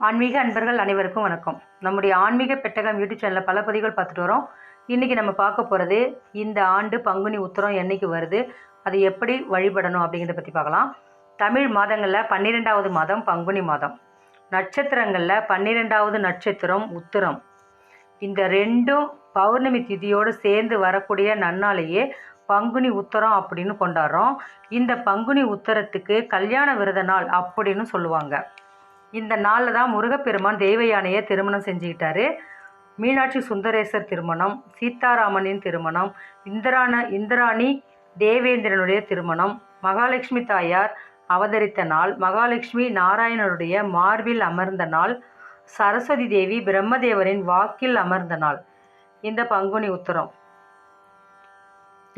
ஆன்மீக அன்பர்கள் அனைவருக்கும் வணக்கம். நம்முடைய ஆன்மீக பெட்டகம் யூடியூப் சேனலில் பல பதிவுகள் பார்த்துட்டு வரோம். இன்றைக்கி நம்ம பார்க்க போகிறது இந்த ஆண்டு பங்குனி உத்தரம் என்னைக்கு வருது அது எப்படி வழிபடணும் அப்படிங்கிறத பற்றி பார்க்கலாம். தமிழ் மாதங்களில் பன்னிரெண்டாவது மாதம் பங்குனி மாதம். நட்சத்திரங்களில் பன்னிரெண்டாவது நட்சத்திரம் உத்திரம். இந்த ரெண்டும் பௌர்ணமி திதியோடு சேர்ந்து வரக்கூடிய நன்னாலேயே பங்குனி உத்தரம் அப்படின்னு கொண்டாடுறோம். இந்த பங்குனி உத்தரத்துக்கு கல்யாண விரத நாள் அப்படின்னு சொல்லுவாங்க. இந்த நாளில் தான் முருகப்பெருமான் தேவயானையை திருமணம் செஞ்சுக்கிட்டாரு. மீனாட்சி சுந்தரேசர் திருமணம் சீதாராமனின் திருமணம் இந்திரான இந்திராணி தேவேந்திரனுடைய திருமணம் மகாலட்சுமி தாயார் அவதரித்த நாள் மகாலட்சுமி நாராயணனுடைய மார்பில் அமர்ந்த நாள் சரஸ்வதி தேவி பிரம்மதேவரின் வாக்கில் அமர்ந்த நாள். இந்த பங்குனி உத்தரம்.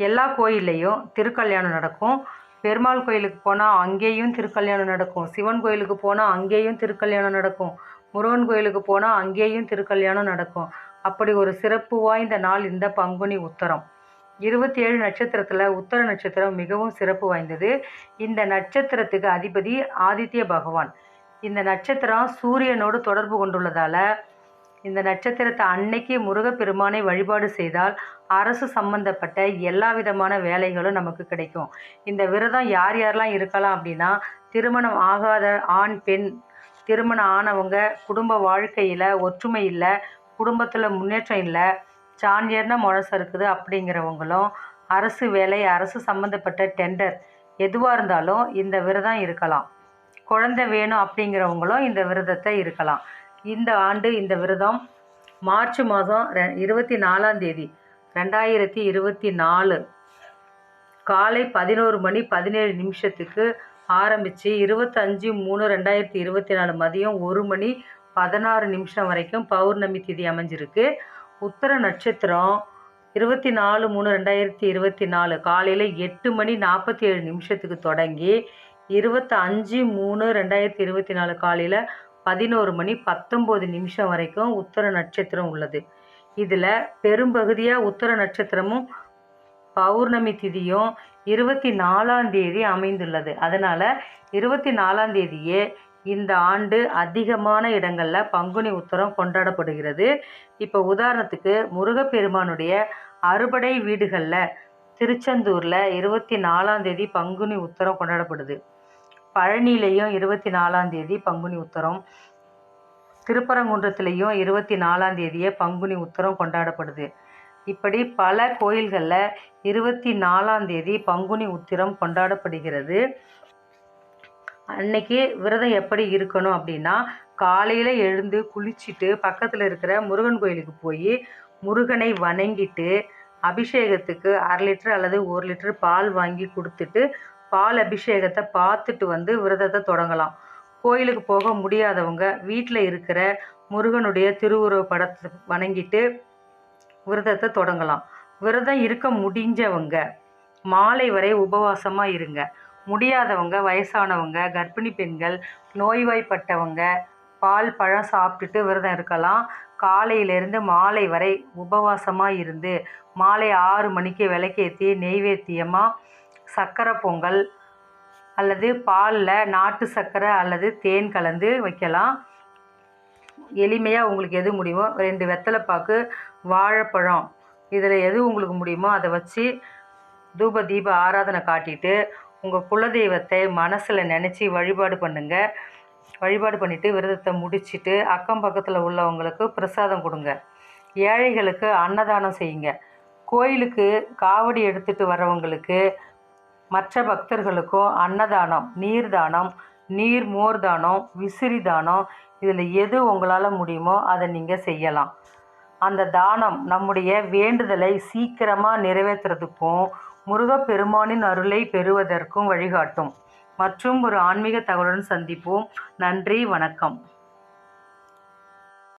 எல்லா கோயில்லையும் திருக்கல்யாணம் நடக்கும். பெருமாள் கோயிலுக்கு போனால் அங்கேயும் திருக்கல்யாணம் நடக்கும். சிவன் கோயிலுக்கு போனால் அங்கேயும் திருக்கல்யாணம் நடக்கும். முருகன் கோயிலுக்கு போனால் அங்கேயும் திருக்கல்யாணம் நடக்கும். அப்படி ஒரு சிறப்பு வாய்ந்த நாள் இந்த பங்குனி உத்தரம். இருபத்தி ஏழு நட்சத்திரத்தில் உத்தர நட்சத்திரம் மிகவும் சிறப்பு வாய்ந்தது. இந்த நட்சத்திரத்துக்கு அதிபதி ஆதித்ய பகவான். இந்த நட்சத்திரம் சூரியனோடு தொடர்பு கொண்டுள்ளதால் இந்த நட்சத்திரத்தை அன்னைக்கு முருகப்பெருமானை வழிபாடு செய்தால் அரசு சம்பந்தப்பட்ட எல்லா விதமான வேலைகளும் நமக்கு கிடைக்கும். இந்த விரதம் யார் யாரெல்லாம் இருக்கலாம் அப்படின்னா திருமணம் ஆகாத ஆண் பெண் திருமணம் ஆனவங்க குடும்ப வாழ்க்கையில் ஒற்றுமை இல்லை குடும்பத்தில் முன்னேற்றம் இல்லை சாண்டியர்னா முழசு இருக்குது அப்படிங்கிறவங்களும் அரசு வேலை அரசு சம்மந்தப்பட்ட டெண்டர் எதுவாக இருந்தாலும் இந்த விரதம் இருக்கலாம். குழந்தை வேணும் அப்படிங்கிறவங்களும் இந்த விரதத்தை இருக்கலாம். இந்த ஆண்டு இந்த விரதம் மார்ச் மாதம் ரெ இருபத்தி நாலாம் தேதி ரெண்டாயிரத்தி இருபத்தி நாலு. காலை பதினோரு மணி பதினேழு நிமிஷத்துக்கு ஆரம்பித்து இருபத்தஞ்சி மூணு ரெண்டாயிரத்தி இருபத்தி நாலு மதியம் ஒரு மணி பதினாறு நிமிஷம் வரைக்கும் பௌர்ணமி திதி அமைஞ்சிருக்கு. உத்தர நட்சத்திரம் இருபத்தி நாலு மூணு ரெண்டாயிரத்தி இருபத்தி நாலு காலையில் எட்டு மணி நாற்பத்தி ஏழு நிமிஷத்துக்கு தொடங்கி இருபத்தி அஞ்சு மூணு ரெண்டாயிரத்தி இருபத்தி நாலு காலையில் பதினோரு மணி பத்தொம்போது நிமிஷம் வரைக்கும் உத்தர நட்சத்திரம் உள்ளது. இதில் பெரும்பகுதியாக உத்தர நட்சத்திரமும் பௌர்ணமி திதியும் இருபத்தி நாலாம் தேதி அமைந்துள்ளது. அதனால் இருபத்தி நாலாம் தேதியே இந்த ஆண்டு அதிகமான இடங்களில் பங்குனி உத்தரம் கொண்டாடப்படுகிறது. இப்போ உதாரணத்துக்கு முருகப்பெருமானுடைய அறுபடை வீடுகளில் திருச்செந்தூரில் இருபத்தி நாலாம் தேதி பங்குனி உத்தரம் கொண்டாடப்படுது. பழனியிலையும் இருபத்தி நாலாம் தேதி பங்குனி உத்தரம். திருப்பரங்குன்றத்துலேயும் இருபத்தி நாலாம் தேதியே பங்குனி உத்தரம் கொண்டாடப்படுது. இப்படி பல கோயில்களில் இருபத்தி நாலாம் தேதி பங்குனி உத்திரம் கொண்டாடப்படுகிறது. அன்னைக்கு விரதம் எப்படி இருக்கணும் அப்படின்னா காலையில் எழுந்து குளிச்சுட்டு பக்கத்தில் இருக்கிற முருகன் கோயிலுக்கு போய் முருகனை வணங்கிட்டு அபிஷேகத்துக்கு அரை லிட்டர் அல்லது ஒரு லிட்டர் பால் வாங்கி கொடுத்துட்டு பால் அபிஷேகத்தை பார்த்துட்டு வந்து விரதத்தை தொடங்கலாம். கோயிலுக்கு போக முடியாதவங்க வீட்டில் இருக்கிற முருகனுடைய திருவுருவ படத்தை வணங்கிட்டு விரதத்தை தொடங்கலாம். விரதம் இருக்க முடிஞ்சவங்க மாலை வரை உபவாசமாக இருங்க. முடியாதவங்க வயசானவங்க கர்ப்பிணி பெண்கள் நோய்வாய்ப்பட்டவங்க பால் பழம் சாப்பிட்டுட்டு விரதம் இருக்கலாம். காலையிலேருந்து மாலை வரை உபவாசமாக இருந்து மாலை ஆறு மணிக்கு விளக்கேற்றி நெய்வேத்தியமாக சர்க்கரை பொங்கல் அல்லது பாலில் நாட்டு சர்க்கரை அல்லது தேன் கலந்து வைக்கலாம். எளிமையாக உங்களுக்கு எது முடியுமோ ரெண்டு வெத்தலைப்பாக்கு வாழைப்பழம் இதில் எது உங்களுக்கு முடியுமோ அதை வச்சு தூப தீப ஆராதனை காட்டிட்டு உங்கள் குலதெய்வத்தை மனசில் நினச்சி வழிபாடு பண்ணுங்கள் வழிபாடு பண்ணிவிட்டு விரதத்தை முடிச்சுட்டு அக்கம் பக்கத்தில் உள்ளவங்களுக்கு பிரசாதம் கொடுங்க. ஏழைகளுக்கு அன்னதானம் செய்யுங்க. கோயிலுக்கு காவடி எடுத்துகிட்டு வரவங்களுக்கு மற்ற பக்தர்களுக்கோ அன்னதானம் நீர் தானம் நீர் மோர் தானம் விசிறி தானம் இதில் எது உங்களால் முடியுமோ அதை நீங்கள் செய்யலாம். அந்த தானம் நம்முடைய வேண்டுதலை சீக்கிரமாக நிறைவேற்றுறதுக்கும் முருகப்பெருமானின் அருளை பெறுவதற்கும் வழிகாட்டும். மற்றும் ஒரு ஆன்மீக தகவலுடன் சந்திப்போம். நன்றி வணக்கம்.